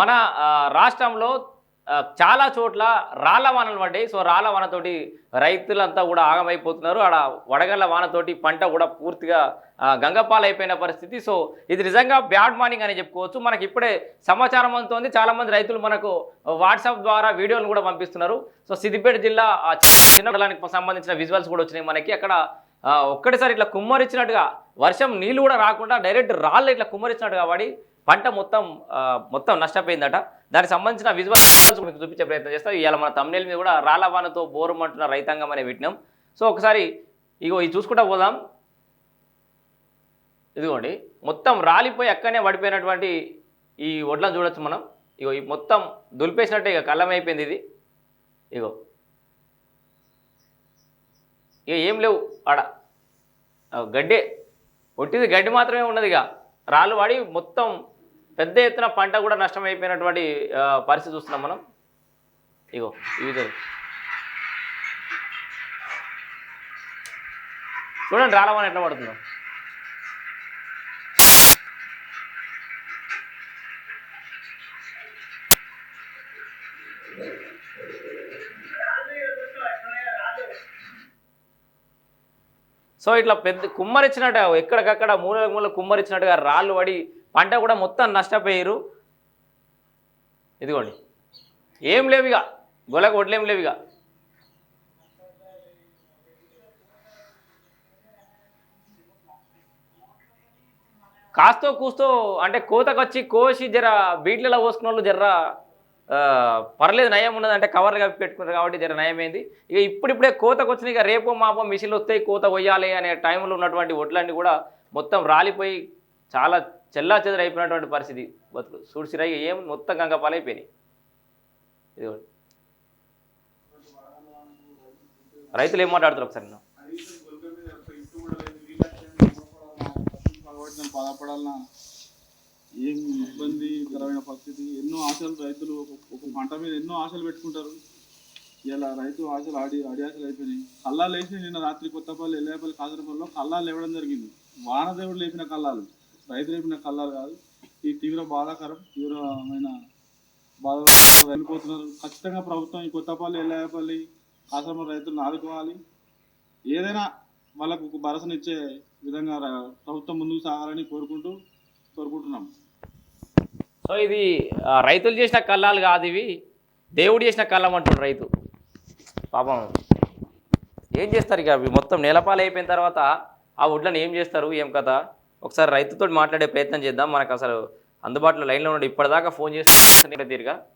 మన రాష్ట్రంలో చాలా చోట్ల రాళ్ళ వానలు పడ్డాయి. సో రాళ్ళ వానతోటి రైతులంతా కూడా ఆగమైపోతున్నారు. ఆడ వడగళ్ళ వానతోటి పంట కూడా పూర్తిగా గంగపాలైపోయిన పరిస్థితి. సో ఇది నిజంగా బ్యాడ్ మార్నింగ్ అని చెప్పుకోవచ్చు. మనకి ఇప్పుడే సమాచారం అందుతోంది. చాలామంది రైతులు మనకు వాట్సాప్ ద్వారా వీడియోలు కూడా పంపిస్తున్నారు. సో సిద్దిపేట జిల్లా ఆ, సంబంధించిన విజువల్స్ కూడా వచ్చినాయి మనకి. అక్కడ ఒక్కటిసారి ఇట్లా కుమ్మరిచ్చినట్టుగా వర్షం నీళ్ళు కూడా రాకుండా డైరెక్ట్ రాళ్ళు ఇట్లా కుమ్మరిచ్చినట్టుగా కాబట్టి పంట మొత్తం మొత్తం నష్టపోయిందట. దానికి సంబంధించిన విజువల్స్ మీకు చూపించే ప్రయత్నం చేస్తాం. ఇవాళ మన తమిళ మీద కూడా రాళ్ళవానతో బోరుమంటున్న రైతాంగం అనే పెట్టినాం సో ఒకసారి ఇగో ఇది చూసుకుంటా పోదాం. ఇదిగోండి. మొత్తం రాలిపోయి అక్కడనే పడిపోయినటువంటి ఈ వడ్లను చూడొచ్చు మనం. ఇగో ఈ మొత్తం దులిపేసినట్టే ఇక కళ్ళం అయిపోయింది ఇది. ఇగో. ఇక ఏం లేవు ఆడ. గడ్డే. ఒట్టిది గడ్డి మాత్రమే ఉన్నది ఇక రాళ్ళు వాడి మొత్తం పెద్ద ఎత్తున పంట కూడా నష్టమైపోయినటువంటి పరిస్థితి చూస్తున్నాం మనం. ఇగో ఈ విధంగా. చూడండి రాళ్ళవాన ఎట్లా పడుతుందో. సో ఇట్లా పెద్ద కుమ్మరిచ్చినట్టు ఎక్కడికక్కడ మూల మూల కుమ్మరిచ్చినట్టుగా రాళ్ళు పడి పంట కూడా మొత్తం నష్టపోయారు ఇదిగోండి. ఏం లేవు ఇక. గొలకు వడ్లేం లేవు ఇక. కాస్తో కూస్తో అంటే కోతకొచ్చి కోసి జర బీట్లలో పోసుకున్న వాళ్ళు జర్ర పర్లేదు నయం ఉన్నది అంటే కవర్గా పెట్టుకున్నారు కాబట్టి జర నయమైంది. ఇక ఇప్పుడిప్పుడే కోతకు వచ్చినాయి ఇక రేపు మాపో మిషన్లు వస్తాయి కోత పోయాలి అనే టైంలో ఉన్నటువంటి వడ్లన్నీ కూడా మొత్తం రాలిపోయి చాలా చెల్లా చెదరు పరిస్థితి. బతులు సూడిసిరాయి ఏం మొత్తం గంగపాలైపోయినాయి ఇదిగోండి. రైతులు ఏం మాట్లాడుతారు ఒకసారి నా? బాధపడాలన్నా ఏం ఇబ్బందికరమైన పరిస్థితి. ఎన్నో ఆశలు రైతులు ఒక- పంట మీద ఎన్నో ఆశలు పెట్టుకుంటారు. ఇలా రైతు ఆశలు ఆడి ఆడి ఆశలు అయిపోయినాయి. కల్లాలు వేసి నిన్న రాత్రి కొత్తపల్లి ఎల్లేపల్లి కాసరపల్లిలో కల్లాలు లేవడం జరిగింది. వానదేవుడు లేపిన కల్లాలు రైతు లేపిన కల్లాలు కాదు. ఈ తీవ్ర బాధాకరం తీవ్రమైన బాధ వెళ్ళిపోతున్నారు. ఖచ్చితంగా ప్రభుత్వం ఈ కొత్తపల్లి ఎల్లాయపల్లి ఆశ్రమ రైతులను ఆదుకోవాలి. ఏదైనా వాళ్ళకు ఒక విధంగా ప్రభుత్వం ముందుకు సాగాలని కోరుకుంటూ కోరుకుంటున్నాం. సో ఇది రైతులు చేసిన కళ్ళాలు కాదు ఇవి. దేవుడు చేసిన కళ్ళం అంటుండు రైతు. పాపం. ఏం చేస్తారు ఇక అవి? మొత్తం నేలపాలు అయిపోయిన తర్వాత ఆ వడ్లను ఏం చేస్తారు? ఏం కథ? ఒకసారి రైతుతో మాట్లాడే ప్రయత్నం చేద్దాం. మనకు అసలు అందుబాటులో లైన్లో ఉండి ఇప్పటిదాకా ఫోన్ చేస్తే తీరుగా.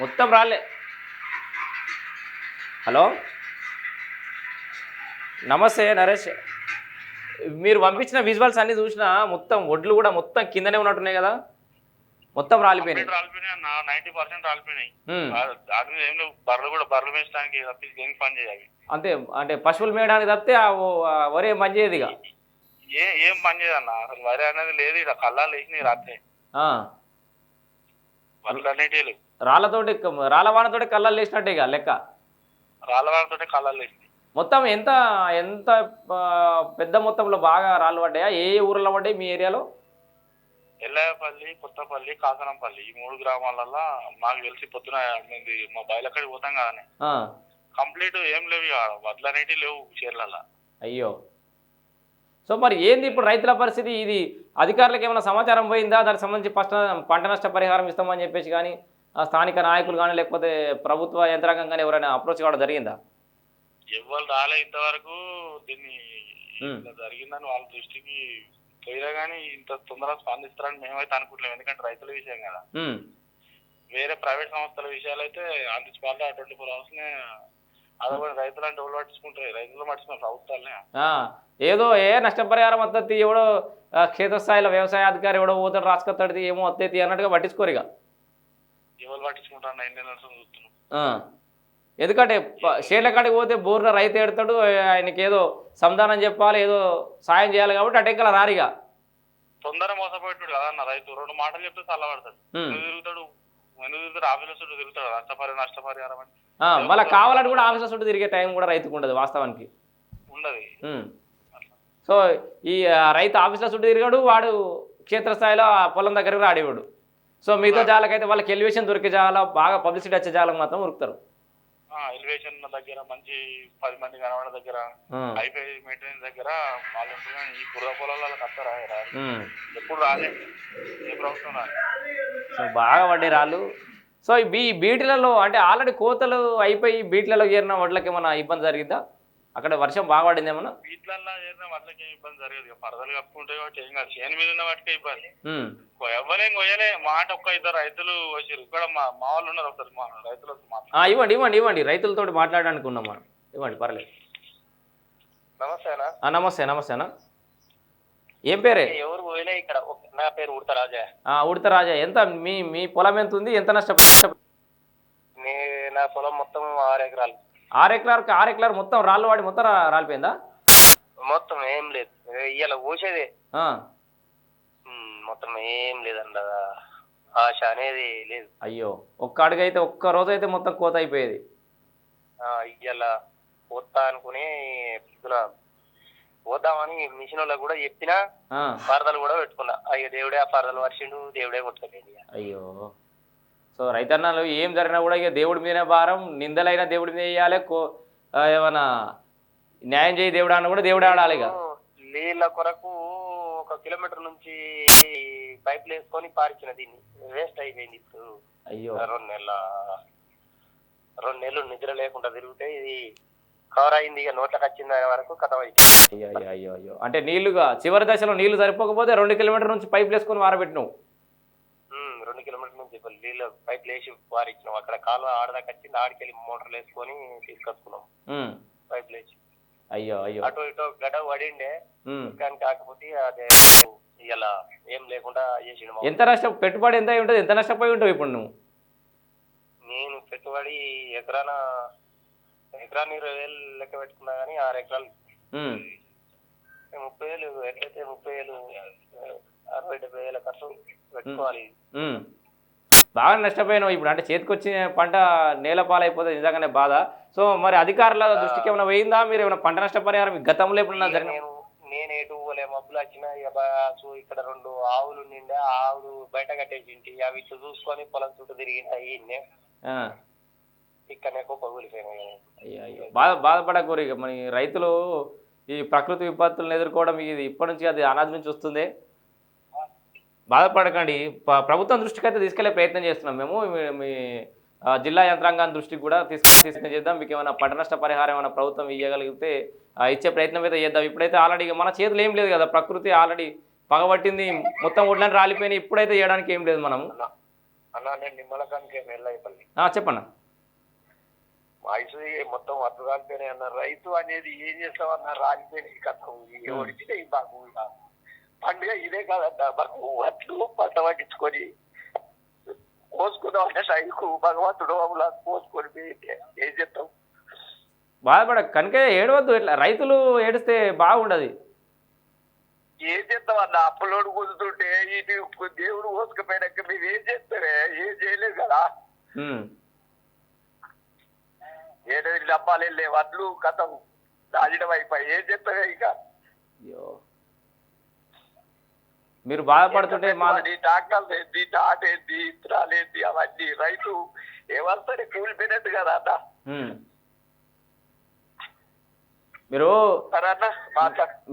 మొత్తం రాలే. హలో? నమస్తే నరేష్. మీరు పంపించిన విజువల్స్ అన్నీ చూసినా మొత్తం ఒడ్లు కూడా మొత్తం కిందనే ఉన్నట్టున్నాయి కదా. మొత్తం రాలిపోయినాయి. అన్న నైన్టీ పర్సెంట్ రాలిపోయినాయి. ఏం లేవు. బర్రెలు కూడా బర్రెలు పెంచడానికి తప్పించి దేనికి పని చేయాలి అంతే అంటే పశువులు మేయడానికి తప్పితే వరే మంచిది ఇక. ఏ ఏం పని చేయదన్న అసలు వరి అనేది లేదు ఇలా కళ్ళాలు వేసినాయి రాత్రి. అన్నిటి లేవు. రాళ్ళతోటి రాళ్ళ వానతోటి కళ్ళలు వేసినట్టే ఇక లెక్క. రాళ్ళ వాళ్ళతో కళ్ళాలు మొత్తం ఎంత ఎంత పెద్ద మొత్తంలో బాగా రాళ్ళు పడ్డాయా? ఏ ఊర్లో పడ్డాయి మీ ఏరియాలో? ఎల్లాయపల్లి కొత్తపల్లి కాసనంపల్లి ఈ మూడు గ్రామాలల్లో మాకు తెలిసి పొద్దున మేము మా బయలక్కడికి పోతాం కదా. కంప్లీట్ ఏం లేవు ఇక వడ్లు అనేటివి లేవు చీరలలో అయ్యో. సో మరి ఏంది ఇప్పుడు రైతుల పరిస్థితి? ఇది అధికారులకు ఏమైనా సమాచారం పోయిందా? దానికి సంబంధించి ఫస్ట్ పంట నష్ట పరిహారం ఇస్తామని చెప్పేసి కానీ స్థానిక నాయకులు కానీ లేకపోతే ప్రభుత్వ యంత్రాంగం కానీ ఎవరైనా అప్రోచ్ కావడం జరిగిందా? ఎవరు రాలే ఇంతవరకు దీన్ని జరిగిందని వాళ్ళ దృష్టికి పోయినా కానీ ఇంత తొందరగా స్పందిస్తారని మేమైతే అనుకుంటలేము ఎందుకంటే రైతుల విషయం కదా. వేరే ప్రైవేట్ సంస్థల విషయాలు అయితే on the spot twenty four hours నే అదొకటి రైతులు అంటే ఎవరు పట్టించుకుంటారు. రైతులు పట్టించుకున్న ప్రభుత్వాలనే. ఏదో ఏ నష్టపరిహారం వద్దతి ఎవడో క్షేత్రస్థాయిలో వ్యవసాయ అధికారి ఎవడో పోతాడు రాసుకొస్తాడు ఏమో వద్దతి అన్నట్టుగా పట్టించుకోరు ఇక. ఎవరు పట్టించుకుంటారు నైన్ నెలలు చూస్తున్నాం. ఎందుకంటే షేర్ల కాడికి పోతే బోర్న రైతు ఎడతాడు ఆయనకి ఏదో సమాధానం చెప్పాలి ఏదో సాయం చేయాలి కాబట్టి అటెక్కల రారిగా తొందర మోసపోయేటాడు కదన్న రైతు. రెండు మాటలు చెప్తే చల్లబడతాడు. ఉమ్. ఎందుకు తిరుగుతాడు? ఎందుకు తిరుగుతాడు? ఆఫీసులో చుట్టూ తిరుగుతాడు నష్టపరి నష్టపరిహారం అని ఆ, మళ్ళీ కావాలని కూడా ఆఫీసర్ చుట్టూ తిరిగే టైం కూడా రైతుకు ఉండదు వాస్తవానికి. ఉండదు. సో ఈ రైతు ఆఫీస్లో చుట్టూ తిరిగాడు వాడు క్షేత్రస్థాయిలో ఆ పొలం దగ్గరకు రాడేవాడు. సో మిగతా జాలకైతే వాళ్ళకి ఎలివేషన్ దొరికే జాల బాగా పబ్లిసిటీ వచ్చే జాలకు మాత్రం ఉరుకుతారు. ఎలివేషన్ దగ్గర మంచి పది మంది కనబడే దగ్గర. హైఫై మెయింటెనెన్స్ దగ్గర వాళ్ళు ఈ బుర్ర పొలాలకు వస్తారా రారు. ఉమ్. ఎప్పుడు రాలే ఏ ప్రభుత్వం సో బాగా పడ్డాయి రాళ్ళు సో ఈ బీ బీట్లలో అంటే ఆల్రెడీ కోతలు అయిపోయి బీట్లలో చేరిన వడ్లకి ఏమైనా ఇబ్బంది జరిగిందా అక్కడ వర్షం బాగా పడింది ఏమన్నా? వీటిలల్లో చేసిన ఏం ఇబ్బంది జరగదు. పరదలు కాబట్టి ఏం కాదు. చేను మీద ఉన్న వాటికే ఇబ్బంది. ఉమ్. ఎవ్వరేం కొయ్యలే. మాట ఒక్క ఇద్దరు రైతులు వచ్చారు. ఇక్కడ మా మా వాళ్ళు ఉన్నారు ఒకసారి. మా రైతులతో ఇవ్వండి ఇవ్వండి ఇవ్వండి. రైతులతో మాట్లాడడానికి ఉన్నాం మనం. ఇవ్వండి పర్లేదు. నమస్తే నమస్తే నమస్తే అన్న. ఏం పేరే? ఎవరు పోయినా ఇక్కడ నా పేరు ఉడత రాజా ఆ, ఉడత రాజా ఎంత మీ మీ పొలం ఎంత ఉంది? ఎంత నష్టపడి నా పొలం మొత్తం ఆరు ఎకరాలు. ఆరు ఎకరాలకు ఆరు ఎకరాలు మొత్తం రాళ్ళు వాడి మొత్తం రాలిపోయిందా? మొత్తం ఏం లేదు. ఇవాళ పోసేదే మొత్తం ఏం లేదండి ఆశ అనేది లేదు. అయ్యో ఒక్క అడుగు అయితే ఒక్క రోజు అయితే మొత్తం కోత అయిపోయేది. ఇవాళ పోతా అనుకుని పోద్దామని మిషన్ వాళ్ళకి కూడా చెప్పినా పరదలు కూడా పెట్టుకున్నా. అయ్యో దేవుడే ఆ పరదలు వర్షిండు దేవుడే కొట్టుకోలేదు. అయ్యో. సో రైతన్నలు ఏం జరిగినా కూడా ఇక దేవుడి మీదనే భారం నిందలైనా దేవుడి మీద వేయాలి ఏమన్నా న్యాయం చేయి దేవుడు అన్న కూడా దేవుడే ఆడాలి ఇక. నీళ్ళ కొరకు ఒక కిలోమీటర్ నుంచి పైపులు వేసుకొని పారించిన దీన్ని. వేస్ట్ అయిపోయింది ఇప్పుడు. అయ్యో. రెండు నెలల రెండు నెలలు నిద్ర లేకుండా తిరిగితే ఇది కవర్ అయింది ఇక నోట్లకు వచ్చిన వరకు కథ అయిపోయింది అయ్యో అయ్యో అయ్యో అంటే నీళ్ళుగా చివరి దశలో నీళ్ళు సరిపోకపోతే రెండు కిలోమీటర్ నుంచి పైపులు వేసుకొని వారబెట్టినావు. రెండు కిలోమీటర్ల నుంచి నీళ్ళు పైపులు వేసి పారించినాం అక్కడ కాలువ ఆడదాకా వచ్చింది ఆడికెళ్ళి మోటార్లు వేసుకొని తీసుకొచ్చుకున్నాం. పైపులు వేసి అయ్యో అయ్యో. అటు ఇటు గడ పడిండే. కానీ కాకపోతే అదే ఇలా ఏం లేకుండా చేసిండు మా ఎంత నష్టం? పెట్టుబడి ఎంత ఉంటుంది? ఎంత నష్టపోయి ఉంటావు ఇప్పుడు నువ్వు? నేను పెట్టుబడి ఎకరాన ఎకరాన్ని ఇరవై వేలు లెక్క పెట్టుకున్నా కానీ ఆరు ఎకరాలు. ముప్పై వేలు ఎట్లయితే ముప్పై వేలు అరవై డెబ్బై వేల ఖర్చు పెట్టుకోవాలి. ఉమ్. బాగా నష్టపోయినావు ఇప్పుడు అంటే చేతికొచ్చిన పంట నేల పాలైపోతే నిజంగానే బాధ. సో మరి అధికారుల దృష్టికి ఏమైనా పోయిందా? మీరు ఏమైనా పంట నష్టపరిహారం గతంలో ఎప్పుడన్నా జరిగిన? నేను నేను ఎటు పోలే. మబ్బులు వచ్చినా బాసు ఇక్కడ రెండు ఆవులు నిండా ఆవులు బయట కట్టేసింటి. అవి చూసుకొని పొలం చుట్టూ తిరిగింటి అయ్యింది ఆ, ఇక్కడనే అయ్యో బాధ బాధపడకూరు ఇక. మరి రైతులు ఈ ప్రకృతి విపత్తులను ఎదుర్కోవడం ఇది ఇప్పటి నుంచి అది అనాది నుంచి వస్తుంది. బాధపడకండి. ప్రభుత్వం దృష్టికి అయితే తీసుకెళ్ళే ప్రయత్నం చేస్తున్నాం మేము. మీ- జిల్లా యంత్రాంగం దృష్టికి కూడా తీసుకు తీసుకుని చేద్దాం. మీకు ఏమైనా పంట నష్ట పరిహారం ఏమైనా ప్రభుత్వం ఇవ్వగలిగితే ఇచ్చే ప్రయత్నం అయితే చేద్దాం. ఇప్పుడైతే ఆల్రెడీ మన చేతులు ఏం లేదు కదా. ప్రకృతి ఆల్రెడీ పగబట్టింది. మొత్తం ఒడ్లని రాలిపోయినాయి. ఇప్పుడైతే చేయడానికి ఏం లేదు మనం. అన్న అన్న నేను నిమ్మలకానికి వెళ్ళైపల్లి ఆ, చెప్పన్న. వయసు మొత్తం అడ్డు రాలిపోయినాయి అన్న. రైతు అనేది ఏం చేస్తామన్న రాలిపోయినాయి. కథ. ఇక. పండుగ ఇదే కాదన్న మాకు వడ్లు పంట పట్టించుకొని కోసుకుందాం అంటే టైంకు భగవంతుడు అలా కోసుకొని. ఏం చేస్తాం? బాధపడ కనుక ఏడవద్దు. ఇట్లా రైతులు ఏడిస్తే బాగుండదు. ఏం చేస్తాం అన్న? అప్పులోడు కుదుతుంటే ఇటు దేవుడు కోసుకుపోయినాక మీరు ఏం చేస్తారే ఏం చేయలేదు కదా. ఏడు డబ్బాలు వెళ్ళే వడ్లు కథం. దాచడం అయిపోయి ఏం చేస్తారే ఇక అయ్యో మీరు బాధపడుతుంటే మా డాక్టర్లు ఏంటి టాట్ ఏంటి ఇత్తనాలు ఏంటి అవన్నీ రైతు ఏమస్తారే కూలిపోయినట్టు కదా అన్న. మీరు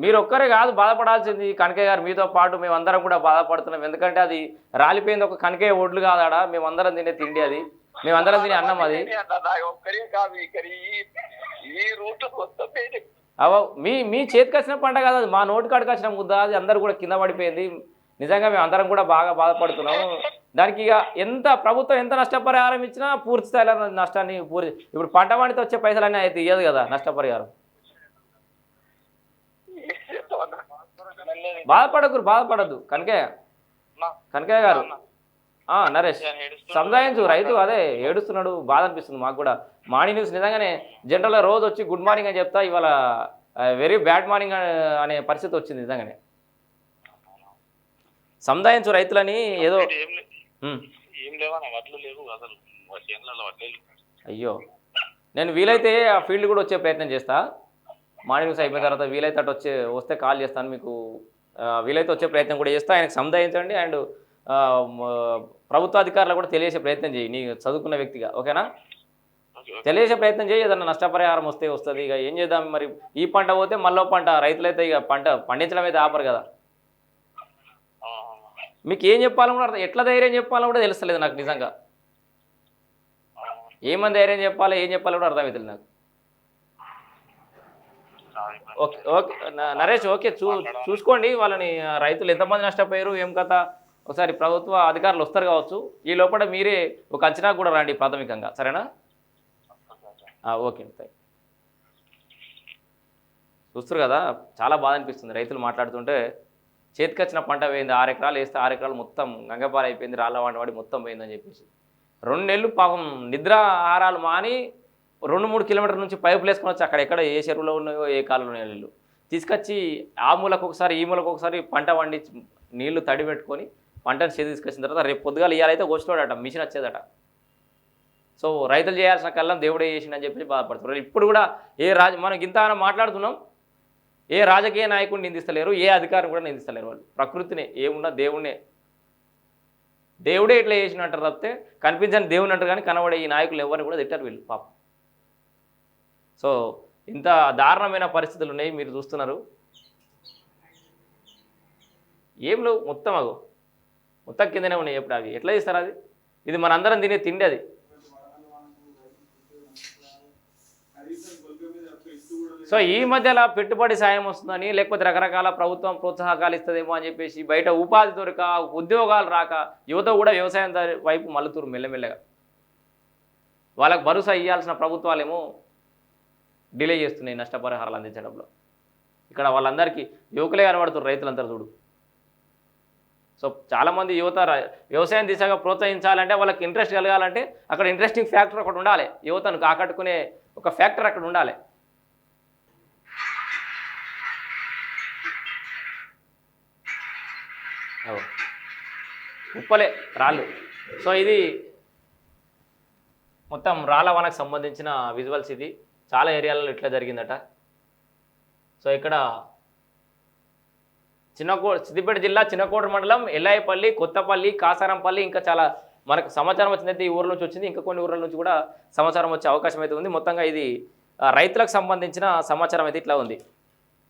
మీరు ఒక్కరే కాదు బాధపడాల్సింది కనకయ్య గారు. మీతో పాటు మేమందరం కూడా బాధపడుతున్నాం. ఎందుకంటే అది రాలిపోయింది ఒక కనకయ్య ఒడ్లు కాదాడా? మేమందరం తినే తిండి అది. మేమందరం తినే అన్నం అది. అన్న. అవ మీ మీ చేతికి వచ్చిన పంట కాదు అది. మా నోటి కాడికి వచ్చిన ముద్ద. అది అందరు కూడా కింద పడిపోయింది. నిజంగా మేము అందరం కూడా బాగా బాధపడుతున్నాము. దానికి ఇక ఎంత ప్రభుత్వం ఎంత నష్టపరిహారం ఇచ్చినా పూర్తి స్థాయిలో నష్టాన్ని పూర్తి ఇప్పుడు పంట పండితే వచ్చే పైసలన్నీ అయితే ఇయ్యదు కదా నష్టపరిహారం. అన్న బాధపడకురు బాధపడద్దు. కనకయ్య. కనకయ్య గారు. నరేష్. సముదాయించు రైతు అదే ఏడుస్తున్నాడు బాధ అనిపిస్తుంది మాకు కూడా. మార్నింగ్ న్యూస్ నిజంగానే జనరల్గా రోజు వచ్చి గుడ్ మార్నింగ్ అని చెప్తా ఇవాళ వెరీ బ్యాడ్ మార్నింగ్ అనే పరిస్థితి వచ్చింది నిజంగానే. సముదాయించు రైతులని ఏదో. అయ్యో. నేను వీలైతే ఆ ఫీల్డ్ కూడా వచ్చే ప్రయత్నం చేస్తా. మార్నింగ్ న్యూస్ అయిపోయిన తర్వాత వీలైతే అటు వచ్చే వస్తే కాల్ చేస్తాను మీకు. వీలైతే వచ్చే ప్రయత్నం కూడా చేస్తా. ఆయనకు సంధాయించండి అండ్ ప్రభుత్వ అధికారులు కూడా తెలియజేసే ప్రయత్నం చేయి. నీ చదువుకున్న వ్యక్తిగా ఓకేనా? తెలియజేసే ప్రయత్నం చేయి. ఏదన్నా నష్టపరిహారం వస్తే వస్తుంది. ఇక ఏం చేద్దాం మరి? ఈ పంట పోతే మళ్ళీ పంట రైతులైతే ఇక పంట పండించడం అయితే ఆపరు కదా. మీకు ఏం చెప్పాలో కూడా అర్థం ఎట్లా ధైర్యం చెప్పాలో కూడా తెలుస్తలేదు నాకు నిజంగా. ఏమని ధైర్యం చెప్పాలో ఏం చెప్పాలో కూడా అర్థమవుతుంది నాకు. Okay okay. నరేష్ ఓకే చూ చూసుకోండి. వాళ్ళని రైతులు ఎంతమంది నష్టపోయారు ఏం కథ? ఒకసారి ప్రభుత్వ అధికారులు వస్తారు కావచ్చు. ఈ లోపల మీరే ఒక అంచనా కూడా రండి ప్రాథమికంగా. సరేనా? ఓకే అండి. థ్యాంక్ చూస్తారు కదా చాలా బాధ అనిపిస్తుంది రైతులు మాట్లాడుతుంటే. చేతికొచ్చిన పంట పోయింది ఆరు ఎకరాలు వేస్తే ఆరు ఎకరాలు మొత్తం గంగపాలు అయిపోయింది రాళ్ళ వాడి మొత్తం పోయిందని చెప్పేసి. రెండు నెలలు పాపం నిద్ర ఆహారాలు మాని రెండు మూడు కిలోమీటర్ల నుంచి పైపులు వేసుకొని వచ్చి అక్కడ ఎక్కడ ఏ చెరువులో ఉన్నాయో ఏ కాలంలో నీళ్ళు తీసుకొచ్చి ఆ మూలకు ఒకసారి ఈ మూలకు ఒకసారి పంట పండించి నీళ్ళు తడి పెట్టుకొని పంటను చేతి తీసుకొచ్చిన తర్వాత రేపు పొద్దుగాలు ఇవ్వాలైతే కోసుకోడట మిషన్ వచ్చేదట. సో రైతులు చేయాల్సిన కళ్ళం దేవుడే చేసిండని చెప్పి బాధపడుతున్నారు. ఇప్పుడు కూడా ఏ రాజ మనం ఇంత మాట్లాడుతున్నాం ఏ రాజకీయ నాయకుడిని నిందిస్తలేరు ఏ అధికారం కూడా నిందిస్తలేరు వాళ్ళు. ప్రకృతినే ఏమున్నా దేవుణ్ణే. దేవుడే ఇట్లా చేసిన అంటారు తప్పితే కనిపించని దేవుని అంటారు కానీ కనబడే ఈ నాయకులు ఎవరిని కూడా తిట్టారు వీళ్ళు పాపం. సో ఇంత దారుణమైన పరిస్థితులు ఉన్నాయి మీరు చూస్తున్నారు. ఏం లేవు మొత్తం అగో. మొత్తం కిందనే ఉన్నాయి ఎప్పుడు అవి? ఎట్లా చేస్తారు అది? ఇది మనందరం తినే తిండి అది. సో ఈ మధ్యలో పెట్టుబడి సాయం వస్తుందని లేకపోతే రకరకాల ప్రభుత్వం ప్రోత్సాహకాలు ఇస్తుందేమో అని చెప్పేసి బయట ఉపాధి దొరక ఉద్యోగాలు రాక యువత కూడా వ్యవసాయం దారి వైపు మల్లుతురు మెల్లమెల్లగా. వాళ్ళకి భరోసా ఇవ్వాల్సిన ప్రభుత్వాలేమో డిలే చేస్తున్నాయి నష్టపరిహారాలు అందించడంలో. ఇక్కడ వాళ్ళందరికీ యువకులే కనబడుతున్నారు రైతులందరూ చూడు. సో చాలామంది యువత వ్యవసాయం దిశగా ప్రోత్సహించాలంటే వాళ్ళకి ఇంట్రెస్ట్ కలగాలంటే అక్కడ ఇంట్రెస్టింగ్ ఫ్యాక్టర్ ఒకటి ఉండాలి. యువతను ఆకట్టుకునే ఒక ఫ్యాక్టర్ అక్కడ ఉండాలి. ఉప్పలే రాళ్ళు. సో ఇది మొత్తం రాళ్ళ వనకు సంబంధించిన విజువల్స్ ఇది. చాలా ఏరియాలలో ఇట్లా జరిగిందట. సో ఇక్కడ చిన్నకో సిద్దిపేట జిల్లా చిన్నకోట మండలం ఎల్లాయపల్లి కొత్తపల్లి కాసారంపల్లి ఇంకా చాలా మనకు సమాచారం వచ్చిందైతే ఈ ఊర్ల నుంచి వచ్చింది. ఇంకా కొన్ని ఊర్ల నుంచి కూడా సమాచారం వచ్చే అవకాశం అయితే ఉంది. మొత్తంగా ఇది రైతులకు సంబంధించిన సమాచారం అయితే ఇట్లా ఉంది.